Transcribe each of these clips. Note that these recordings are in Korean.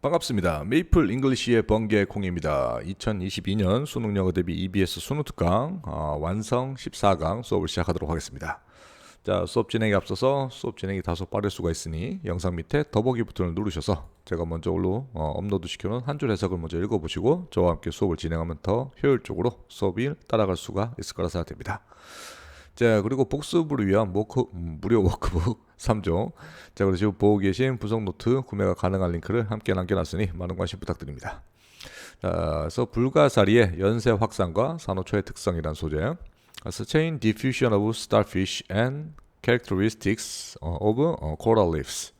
반갑습니다. 메이플 잉글리시의 번개 콩입니다. 2022년 수능 영어 대비 EBS 수능 특강 어, 완성 14강 수업을 시작하도록 하겠습니다. 자, 수업 진행에 앞서서 수업 진행이 다소 빠를 수가 있으니 영상 밑에 더보기 버튼을 누르셔서 제가 먼저 올로 어, 업로드 시켜놓은 한 줄 해석을 먼저 읽어보시고 저와 함께 수업을 진행하면 더 효율적으로 수업이 따라갈 수가 있을 거라 생각됩니다. 자 그리고 복습을 위한 모크, 음, 무료 워크북 3종. 자 그리고 지금 보고 계신 부속 노트 구매가 가능한 링크를 함께 남겨놨으니 많은 관심 부탁드립니다. 자, 그래서 불가사리의 연쇄 확산과 산호초의 특성이란 소재. Sustained diffusion characteristics of coral reefs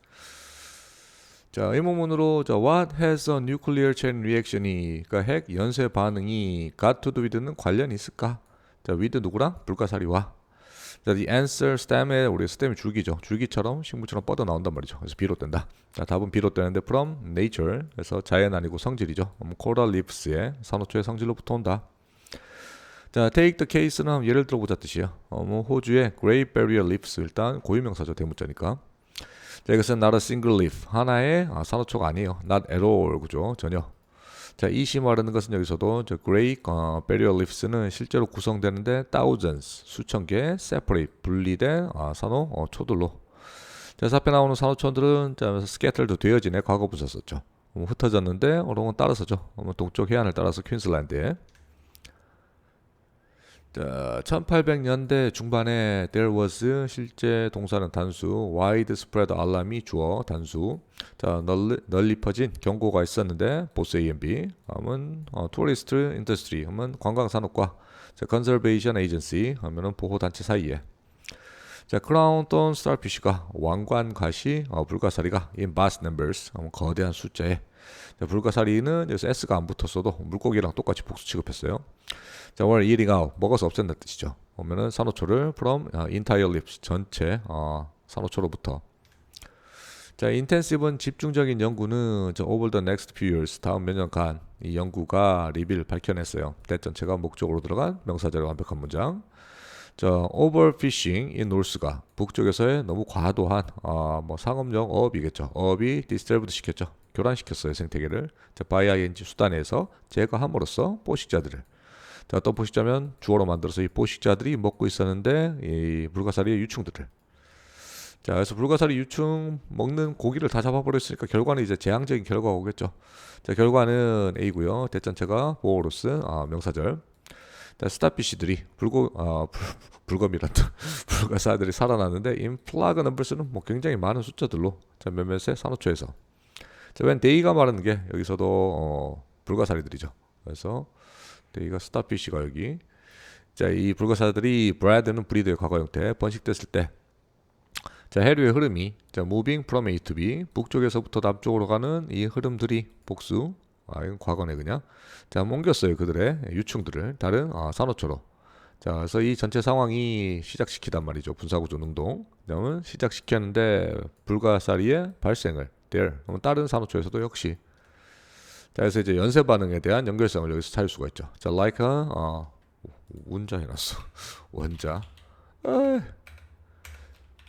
자, 이 부분으로 자, what has a nuclear chain reaction이 그러니까 핵 연쇄 반응이 got to do with는 관련이 있을까? 자, with 누구랑? 불가사리와 자, the answer stem에 우리 스템이 줄기죠. 줄기처럼 식물처럼 뻗어 나온단 말이죠. 그래서 비롯된다. 자, 답은 비롯되는데 from nature. 그래서 자연 아니고 성질이죠. 음, coral reefs의 산호초의 성질로부터 온다. 자, take the case는 예를 들어보자 뜻이에요. 어, 뭐 호주의 Great Barrier Reefs 일단 고유명사죠 대문자니까. 자, 이것은 not a single leaf 하나의 아, 산호초가 아니에요. not at all 그죠 전혀. 자, 이시 말하는 것은 여기서도 저 Great 어, Barrier Reefs는 실제로 구성되는데 thousands 수천 개 separate 분리된 아, 산호 어, 초들로. 자, 앞에 나오는 산호초들은 자, scattered 되어지네 과거 부사 썼죠. 뭐 흩어졌는데 어롱은 따라서죠. 뭐 동쪽 해안을 따라서 퀸슬랜드에. 자, 1800년대 중반에 there was 실제 동사는 단수 widespread 알람이 주어 단수. 자 널리, 널리 퍼진 경고가 있었는데 보스 A and B. 하면 어, tourist industry 하면 관광산업과 자, conservation agency 하면은 보호 단체 사이에. 자 크라운 돈 스타피쉬가 왕관 가시 어, 불가사리가 in vast numbers 하면 거대한 숫자에 자, 불가사리는 여기서 S가 안 붙었어도 물고기랑 똑같이 복수 취급했어요. 자, 오늘 eating out 먹어서 없앤다 뜻이죠. 보면은 산호초를 from uh, entire lips 전체 어, 산호초로부터 자, 인텐시브는 집중적인 연구는 저 over the next few years 다음 몇 년간 이 연구가 리빌 밝혀냈어요. 대 전체가 목적으로 들어간 명사절의 완벽한 문장. 저 overfishing in north가 북쪽에서의 너무 과도한 어, 뭐 상업용 어업이겠죠. 어업이 disturbed 시켰죠. 교란시켰어요 생태계를. 자, by ing 수단에서 제거함으로써 포식자들을 자, 또 보시자면 주어로 만들어서 이 포식자들이 먹고 있었는데 이 불가사리의 유충들을 자, 그래서 불가사리 유충 먹는 고기를 다 잡아버렸으니까 결과는 이제 재앙적인 결과가 오겠죠. 자, 결과는 A고요. 대전체가 보어로스 아, 명사절. 자, 스타피시들이 불고 아, 불, 불검이란다. 불가사들이 살아났는데 인 플라그 넘버스는 뭐 굉장히 많은 숫자들로 자, 몇몇의 산호초에서 자, 웬 데이가 말하는 게 여기서도 어, 불가사리들이죠. 그래서 데이가 스타피쉬가 여기. 자, 이 불가사들이 브라드는 브리드의 과거 형태 번식됐을 때. 자, 해류의 흐름이 자, moving from A to B 북쪽에서부터 남쪽으로 가는 이 흐름들이 복수. 아, 이건 과거네 그냥. 자, 옮겼어요 그들의 유충들을. 다른 아, 산호초로. 자, 그래서 이 전체 상황이 시작시키단 말이죠. 분사구조 능동. 그다음은 시작시켰는데 불가사리의 발생을 there 다른 산호초에서도 역시 자, 그래서 이제 연쇄 반응에 대한 연결성을 여기서 찾을 수가 있죠. 자, like a, 어, 운자 해놨어. 원자. 에이.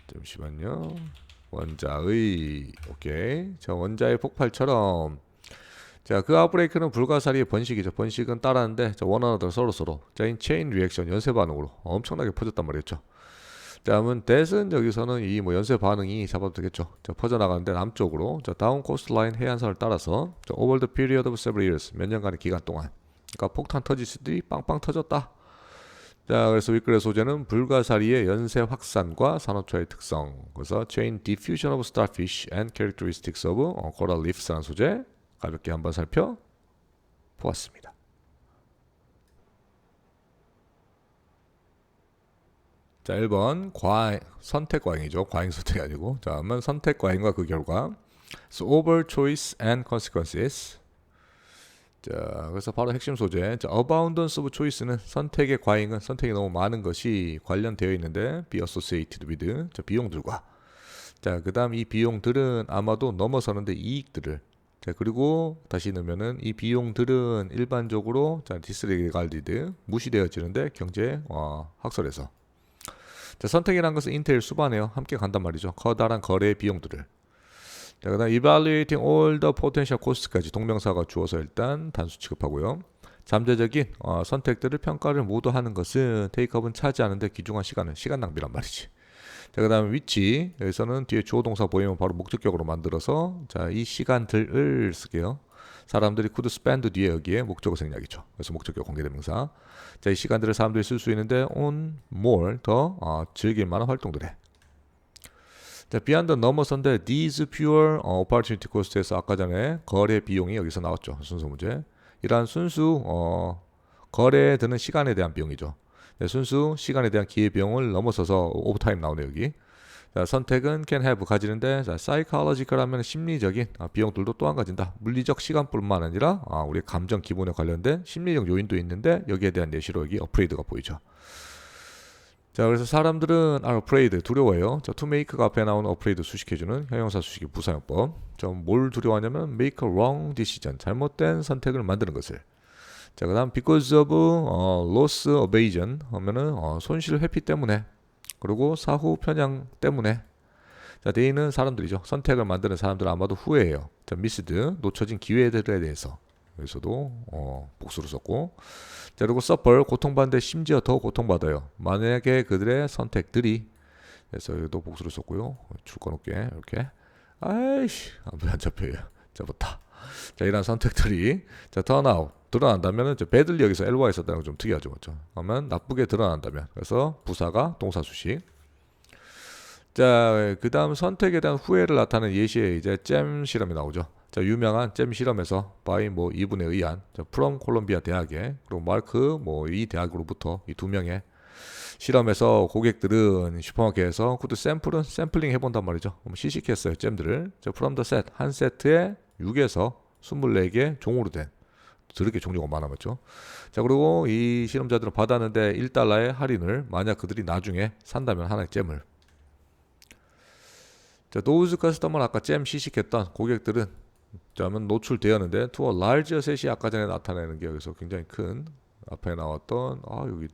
잠시만요. 원자의, 오케이. 자, 원자의 폭발처럼. 자, 그 아웃브레이크는 불가사리의 번식이죠. 번식은 따라하는데, 자, 원하나더 서로 서로. 자, 인 체인 리액션, 연쇄 반응으로 엄청나게 퍼졌단 말이었죠. 다음은 대은 여기서는 이 뭐 연쇄 반응이 잡아도 되겠죠. 자, 퍼져나가는데 남쪽으로 자, 다운 코스트 라인 해안선을 따라서 자, over the period of several years 몇 년간의 기간 동안 그러니까 폭탄 터지듯이 빵빵 터졌다. 자, 그래서 윗글의 소재는 불가사리의 연쇄 확산과 산호초의 특성. 그래서 chain diffusion of starfish and characteristics of coral reefs라는 소재 가볍게 한번 살펴 보았습니다. 자, 1번 과잉, 선택 과잉이죠. 과잉 선택이 아니고. 자, 한번 선택 과잉과 그 결과. So over choice and consequences. 자, 그래서 바로 핵심 소재. 자, abundance of choice는 선택의 과잉은 선택이 너무 많은 것이 관련되어 있는데 be associated with 자, 비용들과. 자, 그다음 이 비용들은 아마도 넘어서는데 이익들을 자 그리고 다시 넣으면은 이 비용들은 일반적으로 자 디스레갈디드 무시되어지는데 경제 어, 학설에서 자, 선택이란 것은 인텔 수반에요. 함께 간단 말이죠. 커다란 거래 비용들을. 자, 그다음 evaluating all the potential cost까지 동명사가 주어서 일단 단수 취급하고요. 잠재적인 어, 선택들을 평가를 모두 하는 것은 테이크업은 차지하는데 귀중한 시간은 시간 낭비란 말이지. 자, 그다음에 위치 여기서는 뒤에 주어 동사 보이면 바로 목적격으로 만들어서 자, 이 시간들을 쓸게요. 사람들이 could spend 뒤에 여기에 목적어 생략이죠. 그래서 목적격 공개대명사. 자, 이 시간들을 사람들이 쓸 수 있는데 on more 더 어, 즐길 만한 활동들에. 자, beyond 넘어선데 these pure 어, opportunity cost에서 아까 전에 거래 비용이 여기서 나왔죠. 순서 문제. 이러한 순수 어, 거래에 드는 시간에 대한 비용이죠. 네, 순수 시간에 대한 기회 비용을 넘어서서 오버타임 나오네 여기. 자, 선택은 can have 가지는데 자, psychological 하면 심리적인 아, 비용들도 또한 가진다. 물리적 시간뿐만 아니라 아, 우리 감정 기본에 관련된 심리적 요인도 있는데 여기에 대한 예시로 여기 afraid가 보이죠. 자, 그래서 사람들은 are afraid 두려워해요. 자, to make가 앞에 나오는 afraid 수식해주는 형용사 수식의 부사용법. 좀뭘 두려워하냐면 make a wrong decision 잘못된 선택을 만드는 것을. 자, 그다음 because of 어, loss evasion 하면은 어, 손실 회피 때문에 그리고 사후 편향 때문에 자, 데이는 사람들이죠. 선택을 만드는 사람들은 아마도 후회해요. 자, missed 놓쳐진 기회들에 대해서 여기서도 어, 복수를 썼고 자, 그리고 suffer 고통받는데 심지어 더 고통받아요. 만약에 그들의 선택들이 그래서 여기도 복수를 썼고요. 줄거 놓게 이렇게 아이씨 아, 왜안 잡혀요? 잡았다. 자, 이런 선택들이 자, out 드러난다면은 배들리 여기서 LY 썼다는 건 좀 특이하죠, 그렇죠? 하면 나쁘게 드러난다면 그래서 부사가 동사 수식. 자, 그다음 선택에 대한 후회를 나타내는 예시에 이제 잼 실험이 나오죠. 자, 유명한 잼 실험에서 바이 뭐 이분에 의한 자, 프롬 콜롬비아 대학에 그리고 마르크 뭐 이 대학으로부터 이 두 명의 실험에서 고객들은 슈퍼마켓에서 구드 샘플은 샘플링 해본단 말이죠. 시식했어요 잼들을. 자, 프롬 더셋한 세트에 6에서 24개 종으로 된 드럽게 종류가 많아졌죠. 자 그리고 이 실험자들은 받았는데 1달러의 할인을 만약 그들이 나중에 산다면 하나의 잼을 자 those customer 아까 잼 시식했던 고객들은 자면 노출되었는데 a large set이 아까 전에 나타내는 게 여기서 굉장히 큰 앞에 나왔던 아 여기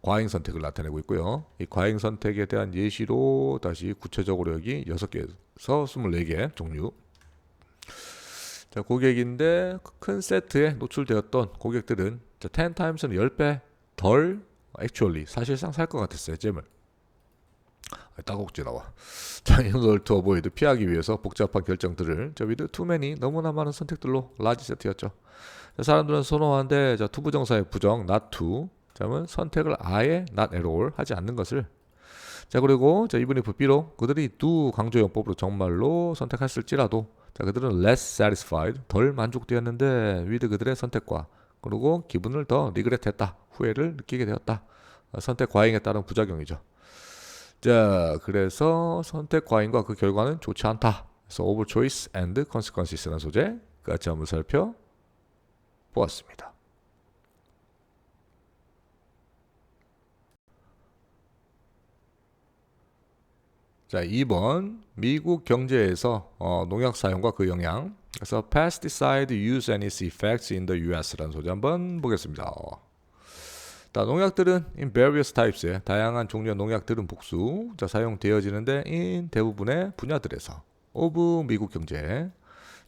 과잉 선택을 나타내고 있고요. 이 과잉 선택에 대한 예시로 다시 구체적으로 여기 6개에서 24개 종류 자, 고객인데 큰 세트에 노출되었던 고객들은 자, 10 times는 10배 덜 actually 사실상 살 것 같았어요. 잼을. 아, 따곡지 나와. 자, 이걸 to avoid 피하기 위해서 복잡한 결정들을 저 위드 many 너무나 많은 선택들로 라지 세트였죠. 자, 사람들은 선호하는데 자, 투 부정사의 부정 not to 자면 선택을 아예 not at all 하지 않는 것을 자 그리고 자 이분이 비록 그들이 do 강조용법으로 정말로 선택했을지라도 자 그들은 less satisfied 덜 만족되었는데 위드 그들의 선택과 그리고 기분을 더 리그렛했다 후회를 느끼게 되었다. 어, 선택 과잉에 따른 부작용이죠. 자 그래서 선택 과잉과 그 결과는 좋지 않다. 그래서 over choice and consequences라는 소재 같이 한번 살펴 보았습니다. 자, 2번 미국 경제에서 어, 농약 사용과 그 영향. 그래서 pesticide use and its effects in the U.S.라는 소리 한번 보겠습니다. 자, 농약들은 in various types의 다양한 종류의 농약들은 복수 자, 사용되어지는데 in 대부분의 분야들에서 of 미국 경제.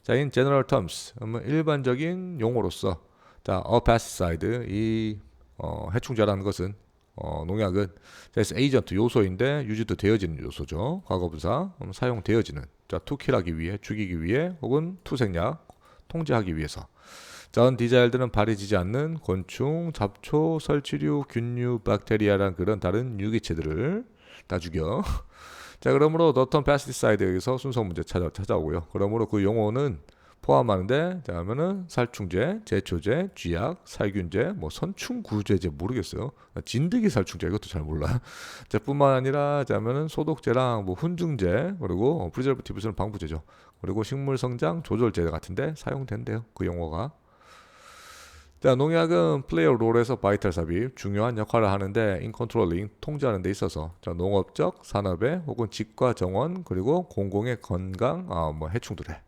자, in general terms 일반적인 용어로서 자, a pesticide 이 어, 해충제라는 것은 어, 농약은 그래서 에이전트 요소인데 유지도 되어지는 요소죠. 과거분사 음, 사용되어지는 자 투킬하기 위해 죽이기 위해 혹은 투생약 통제하기 위해서 전 디자일들은 발해지지 않는 곤충, 잡초, 설치류, 균류, 박테리아란 그런 다른 유기체들을 다 죽여. 자 그러므로 너턴 패스티사이드 여기서 순서 문제 찾아, 찾아오고요. 그러므로 그 용어는 포함하는데 자 하면은 살충제, 제초제, 쥐약, 살균제, 뭐 선충구제제 모르겠어요. 진드기 살충제 이것도 잘 몰라. 자 뿐만 아니라 자 하면은 소독제랑 뭐 훈증제 그리고 프리저버티브스는 방부제죠. 그리고 식물 성장 조절제 같은데 사용된대요. 그 용어가. 자, 농약은 플레이어 롤에서 바이탈 삽입 중요한 역할을 하는데 인 컨트롤링 통제하는 데 있어서 자, 농업적 산업의 혹은 직과 정원 그리고 공공의 건강 아, 뭐 해충들에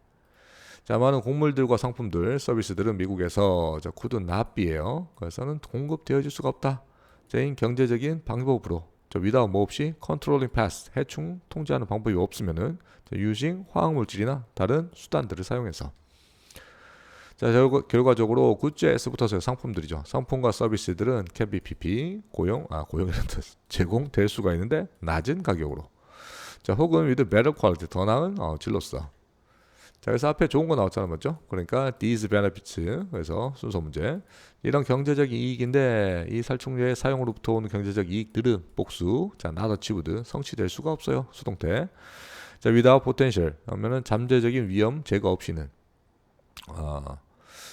자, 많은 곡물들과 상품들, 서비스들은 미국에서 자, 굳은 납비예요. 그래서는 공급되어질 수가 없다. 제인 경제적인 방법으로 자, without 뭐 없이 controlling pest 해충 통제하는 방법이 없으면은 자, using 화학물질이나 다른 수단들을 사용해서 자 결과, 결과적으로 굿즈에서 붙어서 상품들이죠. 상품과 서비스들은 be pp 고용 아 고용이란 뜻 제공될 수가 있는데 낮은 가격으로 자 혹은 with better 더 나은 어, 질로써 자 그래서 앞에 좋은 거 나왔잖아 맞죠? 그러니까 these benefits 그래서 순서 문제. 이런 경제적 이익인데 이 살충제의 사용으로부터 오는 경제적 이익들은 복수. 자 not achieved. 성취될 수가 없어요 수동태. 자 without potential. 하면은 잠재적인 위험 제거 없이는. 아,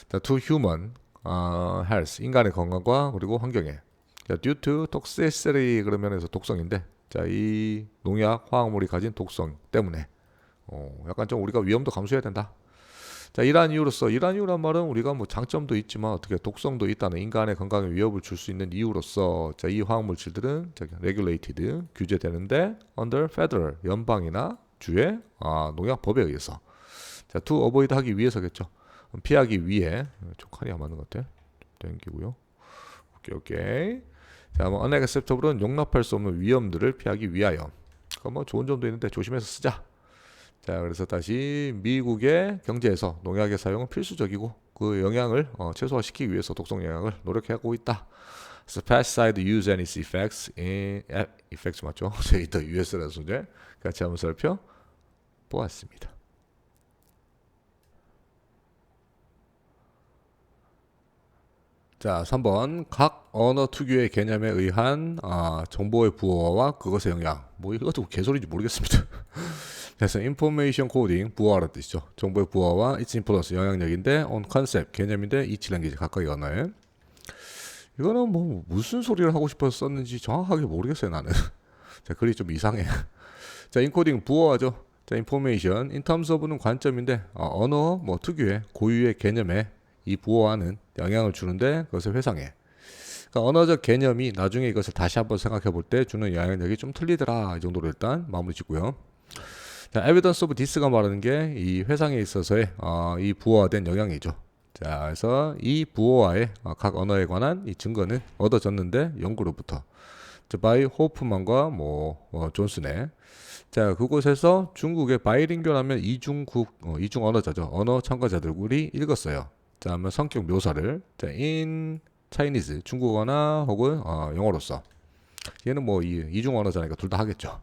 자, to human 아, health. 인간의 건강과 그리고 환경에. 자, due to toxicity 그러면 해서 독성인데. 자, 이 농약 화학물이 가진 독성 때문에 어, 약간 좀 우리가 위험도 감수해야 된다. 자, 이러한 이유로서 이러한 이유란 말은 우리가 뭐 장점도 있지만 어떻게 독성도 있다는 인간의 건강에 위협을 줄 수 있는 이유로서 자, 이 화학물질들은 저기 regulated 규제되는데 under federal 연방이나 주의 아, 농약법에 의해서 자, to avoid 하기 위해서겠죠. 피하기 위해 좀 칼이 안 맞는 것 같아. 땡기고요. 오케이 오케이. 자, 뭐 unacceptable은 용납할 수 없는 위험들을 피하기 위하여. 그뭐 좋은 점도 있는데 조심해서 쓰자. 자, 그래서 다시 미국의 경제에서 농약의 사용은 필수적이고 그 영향을 어, 최소화시키기 위해서 독성 영향을 노력하고 있다. 그래서 pesticide use and its effects in 에, effects 맞죠? 저희 더 US라는 소재 같이 한번 살펴 보았습니다. 자, 3번 각 언어 특유의 개념에 의한 아, 정보의 부호와 그것의 영향. 뭐 이것도 개소리인지 모르겠습니다. 그래서 information coding 부호라는 뜻이죠. 정보의 부호와 its influence 영향력인데 on concept 개념인데 each language 각각의 언어에. 이거는 뭐 무슨 소리를 하고 싶어서 썼는지 정확하게 모르겠어요 나는. 자, 글이 좀 이상해. 자, 인코딩 부호하죠. 자, information in terms of는 관점인데 어, 언어 뭐 특유의 고유의 개념에 이 부호하는 영향을 주는데 그것을 회상해. 그러니까 언어적 개념이 나중에 이것을 다시 한번 생각해 볼 때 주는 영향력이 좀 틀리더라. 이 정도로 일단 마무리 짓고요. 자, evidence of this가 말하는 게 이 회상에 있어서의 어, 이 부호화된 영향이죠. 자, 그래서 이 부호화의 어, 각 언어에 관한 이 증거는 얻어졌는데 연구로부터 자, 바이 호프만과 뭐 어, 존슨의 자 그곳에서 중국의 바이링교라면 이중국 어, 이중 언어자죠 언어 참가자들이 읽었어요. 자, 하면 성격 묘사를 자, in Chinese 중국어나 혹은 어, 영어로서 얘는 뭐 이, 이중 언어자니까 둘다 하겠죠.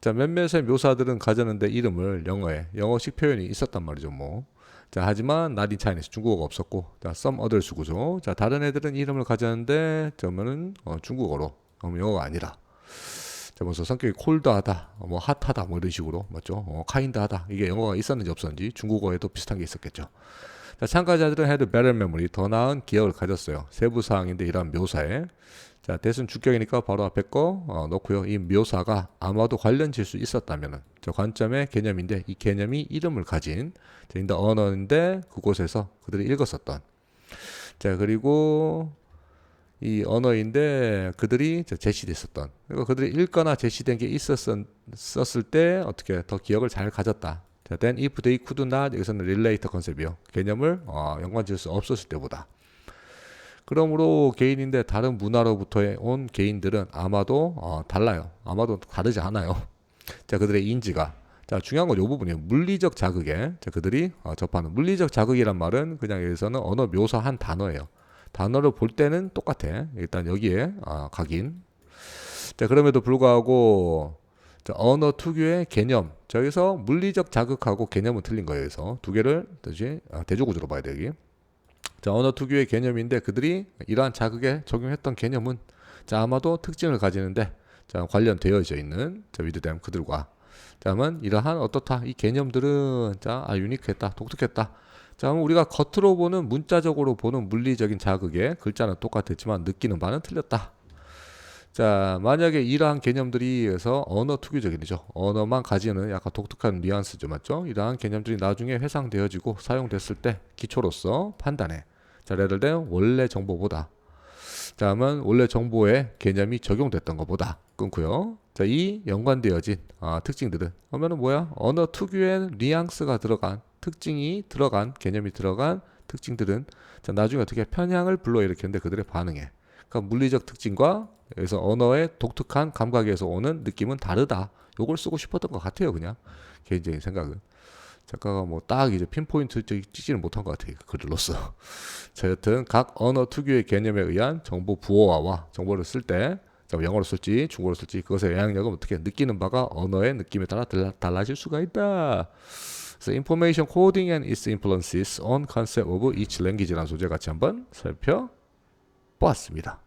자, 몇몇의 묘사들은 가졌는데 이름을 영어에 영어식 표현이 있었단 말이죠, 뭐. 자, 하지만 in Chinese 중국어가 없었고, 자, some others 구조. 자, 다른 애들은 이름을 가졌는데 저면은 어, 중국어로, 그럼 영어가 아니라. 자, 벌써 성격이 콜드하다, 어, 뭐 핫하다, 뭐 이런 식으로 맞죠? 어, 카인드하다. 이게 영어가 있었는지 없었는지 중국어에도 비슷한 게 있었겠죠. 자, 참가자들은 had better memory, 더 나은 기억을 가졌어요. 세부 사항인데 이러한 묘사에. 자, 대순 주격이니까 바로 앞에 거 어, 넣고요. 이 묘사가 아마도 관련 질 수 있었다면은 저 관점의 개념인데 이 개념이 이름을 가진 자, 인더 언어인데 그곳에서 그들이 읽었었던. 자, 그리고 이 언어인데 그들이 저 제시됐었던. 그러니까 그들이 읽거나 제시된 게 있었을 때 어떻게 더 기억을 잘 가졌다. 자, then if they could not 여기서는 relate 컨셉이요. 개념을 어, 연관 지을 수 없었을 때보다. 그러므로 개인인데 다른 문화로부터 온 개인들은 아마도 어, 달라요. 아마도 다르지 않아요. 자, 그들의 인지가 자, 중요한 건 이 부분이에요. 물리적 자극에 자, 그들이 어, 접하는 물리적 자극이란 말은 그냥 여기서는 언어 묘사 한 단어예요. 단어를 볼 때는 똑같아. 일단 여기에 어, 각인. 자, 그럼에도 불구하고 자, 언어 특유의 개념. 저기서 물리적 자극하고 개념은 틀린 거예요. 그래서 두 개를 다시 아, 대조구조로 봐야 되기. 자, 언어 특유의 개념인데 그들이 이러한 자극에 적용했던 개념은 자, 아마도 특징을 가지는데 자, 관련되어져 있는 자, 위드댐 그들과 다음은 이러한 어떻다 이 개념들은 자, 아, 유니크했다, 독특했다. 자, 우리가 겉으로 보는 문자적으로 보는 물리적인 자극에 글자는 똑같았지만 느끼는 바는 틀렸다. 자, 만약에 이러한 개념들이 해서 언어 특유적이죠. 언어만 가지는 약간 독특한 뉘앙스죠, 맞죠? 이러한 개념들이 나중에 회상되어지고 사용됐을 때 기초로서 판단해. 자, 예를 들면 원래 정보보다 다음은 원래 정보의 개념이 적용됐던 것보다 끊고요. 자, 이 연관되어진 아, 특징들은 그러면은 뭐야? 언어 특유의 뉘앙스가 들어간 특징이 들어간 개념이 들어간 특징들은 자, 나중에 어떻게 편향을 불러일으키는데 그들의 반응에 그러니까 물리적 특징과 여기서 언어의 독특한 감각에서 오는 느낌은 다르다. 요걸 쓰고 싶었던 것 같아요, 그냥 개인적인 생각은. 작가가 뭐 딱 이제 핀포인트 찍지는 못한 것 같아요. 그 글로써. 자, 여튼 각 언어 특유의 개념에 의한 정보 부호화와 정보를 쓸 때 영어로 쓸지 중국어로 쓸지 그것의 영향력은 어떻게 느끼는 바가 언어의 느낌에 따라 달라, 달라질 수가 있다. 그래서 information coding and its influences on concept of each language라는 소재 같이 한번 살펴보았습니다.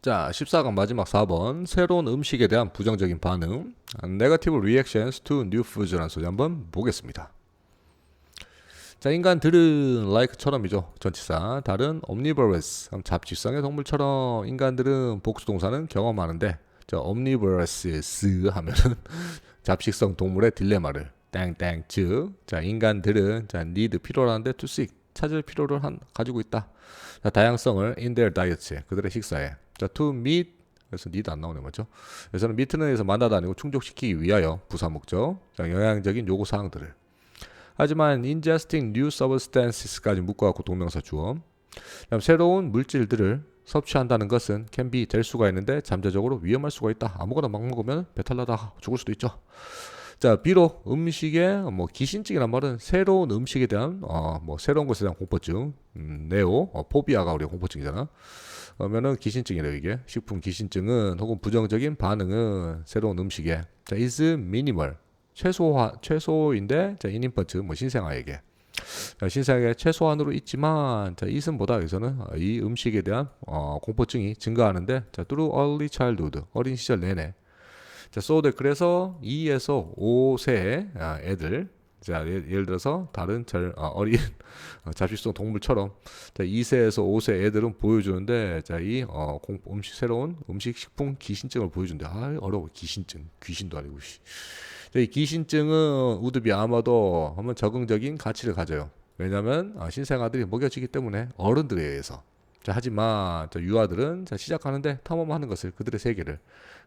자, 14강 마지막 4번. 새로운 음식에 대한 부정적인 반응. Negative reactions to new foods라는 소리 한번 보겠습니다. 자, 인간들은 like처럼이죠. 전치사. 다른 omnivorous, 잡식성의 동물처럼 인간들은 복수동사는 경험하는데 저 omnivorous 하면은 잡식성 동물의 딜레마를 땡땡 즉, 자, 인간들은 자, need 필요한데 to seek 찾을 필요를 한, 가지고 있다. 자, 다양성을 in their diet 그들의 식사에 자, to meet 그래서 need 안 나오네 맞죠? 그래서는 meet는 에서 만나다 아니고 충족시키기 위하여 부사 목적 자, 영향적인 요구 사항들을 하지만 ingesting new substances까지 묶어갖고 동명사 주어 그다음 새로운 물질들을 섭취한다는 것은 can 될 수가 있는데 잠재적으로 위험할 수가 있다. 아무거나 막 먹으면 배탈 나다 죽을 수도 있죠. 자, 비록 음식에 뭐 기신증이란 말은 새로운 음식에 대한 어, 뭐 새로운 것에 대한 공포증, 음, 네오, 어, 포비아가 우리 공포증이잖아. 그러면은 기신증이래요 이게. 식품 기신증은 혹은 부정적인 반응은 새로운 음식에. 자 is minimal. 최소화 최소인데 자 인인펀트 뭐 신생아에게. 자, 신생아에 최소한으로 있지만 자 이승보다? 여기서는 이 음식에 대한 어, 공포증이 증가하는데 자 through early childhood 어린 시절 내내 자 so 그래서 2에서 5세 아, 애들 자, 예를 들어서 다른 절, 아, 어린 어, 잡식성 동물처럼 자, 2세에서 5세 애들은 보여주는데 자, 이 어, 공, 음식 새로운 음식 식품 기신증을 보여준대. 아, 어려워. 기신증. 귀신도 아니고 씨. 자, 이 기신증은 우드비 아마도 한번 적응적인 가치를 가져요. 왜냐하면 아, 신생아들이 먹여지기 때문에 어른들에 의해서. 자, 하지만 자, 유아들은 자, 시작하는데 탐험하는 것을 그들의 세계를.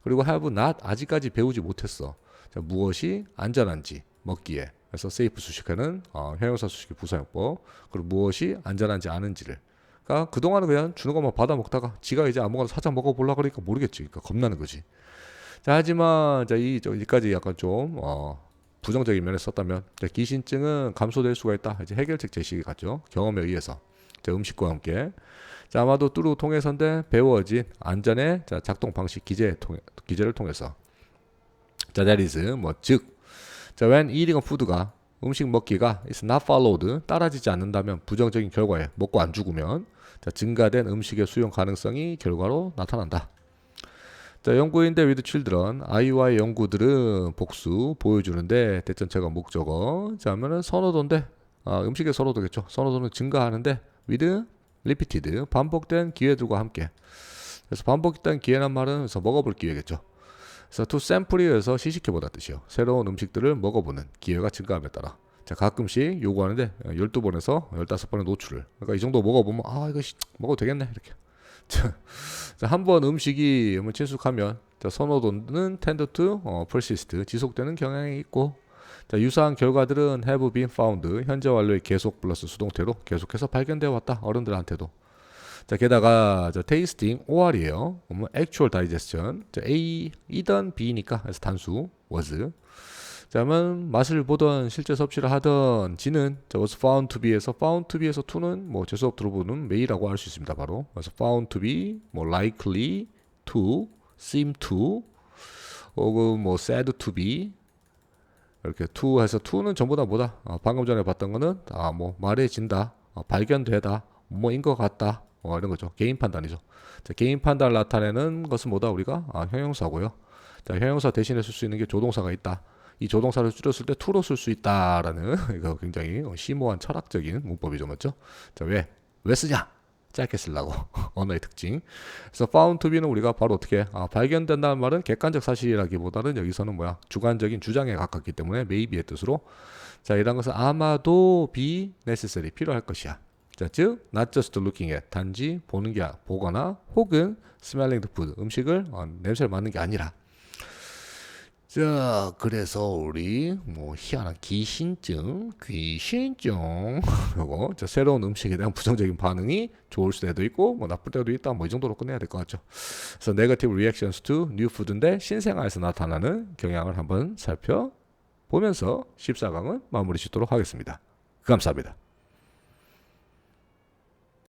그리고 have not 아직까지 배우지 못했어. 자, 무엇이 안전한지 먹기에. 그래서 세이프 수식하는 어, 형용사 수식의 부사용법. 그리고 무엇이 안전한지 아는지를. 그러니까 그동안은 그냥 주는 것만 받아 먹다가 지가 이제 아무거나 사자 먹어보려 그러니까 모르겠지. 그러니까 겁나는 거지. 자 하지만 자이 여기까지 약간 좀 어, 부정적인 면에 썼다면 자, 기신증은 감소될 수가 있다. 이제 해결책 제시 같죠. 경험에 의해서 자, 음식과 함께 자 아마도 뚜루 통해서인데 배워진 안전의 자, 작동 방식 기제 통해, 기제를 통해서 자 that is 뭐 즉 자, when eating a food가 음식 먹기가 is not followed 따라지지 않는다면 부정적인 결과에 먹고 안 죽으면 자, 증가된 음식의 수용 가능성이 결과로 나타난다. 자, 연구인데 with children 아이와의 연구들은 복수 보여주는데 대전체가 목적어. 자, 하면은 선호도인데 아, 음식의 선호도겠죠. 선호도는 증가하는데 with repeated 반복된 기회들과 함께. 그래서 반복된 기회란 말은 그래서 먹어볼 기회겠죠. 그래서 to sample이어서 시식해보다 뜻이요. 새로운 음식들을 먹어보는 기회가 증가함에 따라. 자, 가끔씩 요구하는데 12번에서 15번의 노출을. 그러니까 이 정도 먹어보면 아, 이거 먹어도 되겠네. 이렇게. 자, 한 번 음식이 뭐 친숙하면 자, 선호도는 tend to 어, persist 지속되는 경향이 있고 자, 유사한 결과들은 have been found 현재 완료의 계속 플러스 수동태로 계속해서 발견되어 왔다. 어른들한테도. 자, 게다가 저 테이스팅 OR이에요. 그러면 actual digestion. 자, A 이던 B니까 그래서 단수 was. 자, 그러면 맛을 보던 실제 섭취를 하던 지는 자, was found to be에서 found to be에서 to는 뭐 재수업 들어보는 may라고 할 수 있습니다. 바로. 그래서 found to be 뭐 likely to seem to 혹은 뭐 said to be 이렇게 to 해서 to는 전부 다 뭐다? 어, 방금 전에 봤던 거는 아 뭐 말해진다, 어, 발견되다, 뭐인 것 같다, 어, 이런 거죠. 개인 판단이죠. 자, 개인 판단을 나타내는 것은 뭐다 우리가 아, 형용사고요. 자, 형용사 대신에 쓸 수 있는 게 조동사가 있다. 이 조동사를 줄였을 때 to로 쓸 수 있다라는 이거 굉장히 심오한 철학적인 문법이죠, 맞죠? 자, 왜? 왜 쓰냐? 짧게 쓰려고 언어의 특징. 그래서 found to be는 우리가 바로 어떻게 아, 발견된다는 말은 객관적 사실이라기보다는 여기서는 뭐야 주관적인 주장에 가깝기 때문에 maybe의 뜻으로 자 이런 것은 아마도 be necessary 필요할 것이야. 자, 즉 not just looking at 단지 보는 게 보거나 혹은 smelling the food 음식을 어, 냄새를 맡는 게 아니라 자, 그래서 우리 뭐 희한한 귀신증, 귀신증 요거 저 새로운 음식에 대한 부정적인 반응이 좋을 때도 있고 뭐 나쁠 때도 있다. 뭐 이 정도로 끝내야 될 것 같죠. 그래서 reactions to new food인데 신생아에서 나타나는 경향을 한번 살펴보면서 14강은 마무리 짓도록 하겠습니다. 감사합니다.